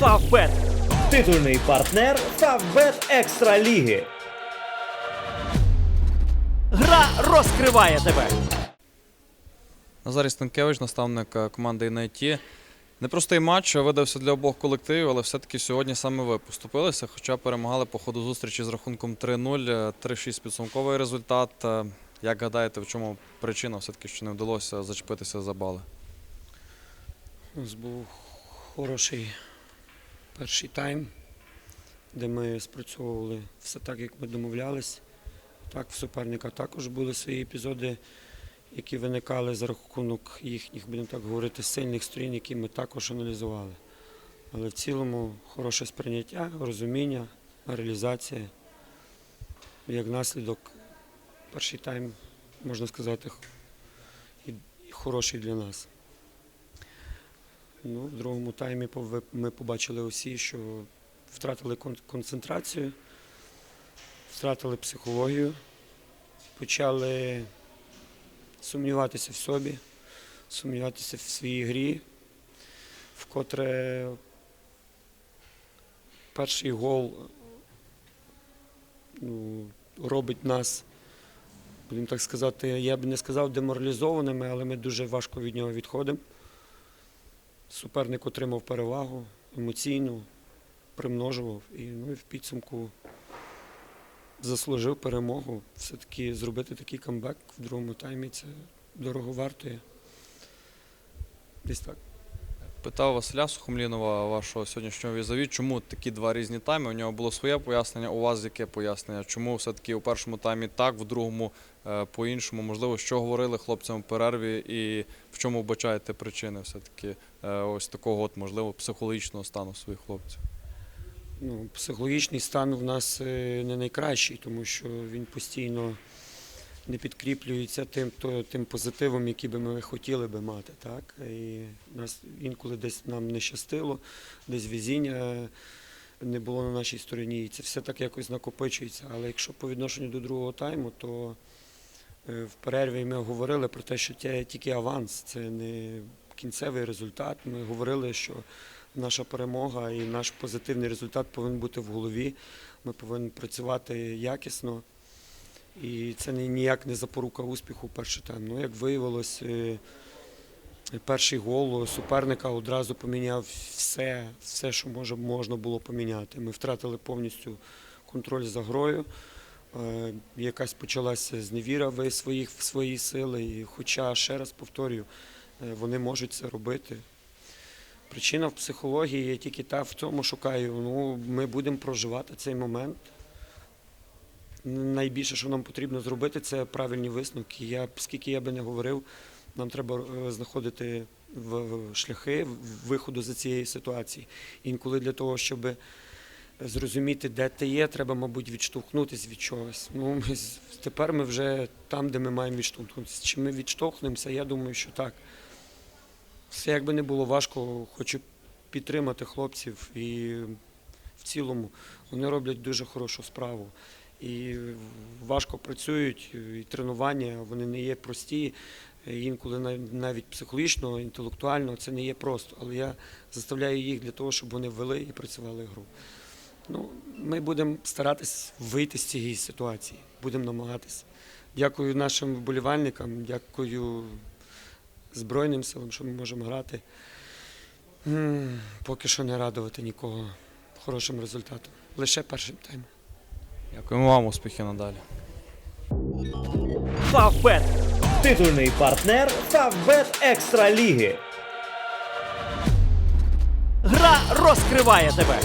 Фавбет. Титульний партнер Фавбет Екстра Ліги. Гра розкриває тебе. Назарій Станкевич, наставник е, команди «Інайті». Непростий матч видався для обох колективів, але все-таки сьогодні саме ви поступилися, хоча перемагали по ходу зустрічі з рахунком 3-0, е, 3-6 підсумковий результат. Е, Як гадаєте, в чому причина все-таки, що не вдалося зачепитися за бали? У нас був хороший перший тайм, де ми спрацьовували все так, як ми домовлялись. Так, в суперника також були свої епізоди, які виникали за рахунок їхніх, будемо так говорити, сильних сторін, які ми також аналізували. Але в цілому хороше сприйняття, розуміння, реалізація. Як наслідок, перший тайм, можна сказати, хороший для нас. Ну, в другому таймі ми побачили усі, що втратили концентрацію, втратили психологію, почали сумніватися в собі, сумніватися в своїй грі, вкотре перший гол ну, робить нас, будемо так сказати, я б не сказав деморалізованими, але ми дуже важко від нього відходимо. Суперник отримав перевагу емоційну, примножував і ну, і в підсумку заслужив перемогу. Все-таки зробити такий камбек в другому таймі це дорого вартує. Десь так. Питав Василя Сухомлінова, вашого сьогоднішнього візові, чому такі два різні тайми? У нього було своє пояснення, у вас яке пояснення? Чому все-таки у першому таймі так, в другому е, по-іншому? Можливо, що говорили хлопцям у перерві і в чому вбачаєте причини все-таки е, ось такого, от, можливо, психологічного стану своїх хлопців? Ну, психологічний стан в нас е, не найкращий, тому що він постійно не підкріплюється тим, то, тим позитивом, який би ми хотіли би мати. Так? І нас інколи десь нам не щастило, десь везіння не було на нашій стороні. І це все так якось накопичується. Але якщо по відношенню до другого тайму, то е, в перерві ми говорили про те, що це тільки аванс, це не кінцевий результат. Ми говорили, що наша перемога і наш позитивний результат повинен бути в голові. Ми повинні працювати якісно. І це ні- ніяк не запорука успіху перший тайм. Ну, як виявилось, е, перший гол суперника одразу поміняв все, все, що може, можна було поміняти. Ми втратили повністю контроль за грою. Е, Якась почалася зневіра в своїх в свої сили. І хоча, ще раз повторюю, е, вони можуть це робити. Причина в психології є тільки та в цьому шукаю. Ну, ми будемо проживати цей момент. Найбільше, що нам потрібно зробити, це правильні висновки. Я, скільки я би не говорив, нам треба е, знаходити в- шляхи виходу з цієї ситуації. Інколи для того, щоб зрозуміти, де ти є, треба, мабуть, відштовхнутися від чогось. Ну, ми, тепер ми вже там, де ми маємо відштовхнутися. Чи ми відштовхнемося, я думаю, що так. Все як би не було важко, хочу підтримати хлопців і в цілому вони роблять дуже хорошу справу. І важко працюють, і тренування вони не є прості. Інколи навіть психологічно, інтелектуально це не є просто. Але я заставляю їх для того, щоб вони вели і працювали гру. Ну, ми будемо старатись вийти з цієї ситуації, будемо намагатися. Дякую нашим вболівальникам, дякую Збройним силам, що ми можемо грати. Поки що не радувати нікого хорошим результатом. Лише першим таймом. Дякуємо вам, успіхів надалі. Фавбет. Титульний партнер Фавбет Екстра Ліги. Гра розкриває тебе.